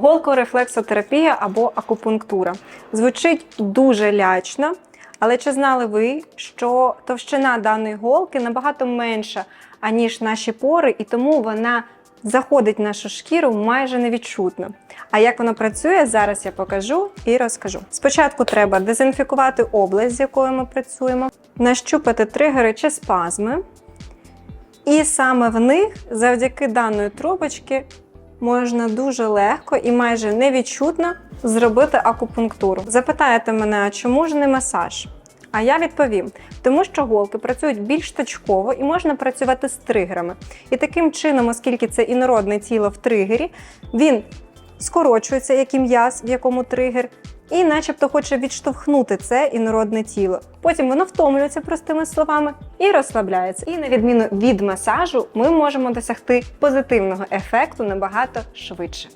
Голкорефлексотерапія або акупунктура. Звучить дуже лячно, але чи знали ви, що товщина даної голки набагато менша, аніж наші пори, і тому вона заходить в нашу шкіру майже невідчутно. А як воно працює, зараз я покажу і розкажу. Спочатку треба дезінфікувати область, з якою ми працюємо, нащупати тригери чи спазми. І саме в них, завдяки даної трубочки, можна дуже легко і майже невідчутно зробити акупунктуру. Запитаєте мене, чому ж не масаж? А я відповім: тому що голки працюють більш точково і можна працювати з тригерами. І таким чином, оскільки це інородне тіло в тригері, він скорочується як і м'яз, в якому тригер, і начебто хоче відштовхнути це інородне тіло. Потім воно втомлюється простими словами і розслабляється. І на відміну від масажу, ми можемо досягти позитивного ефекту набагато швидше.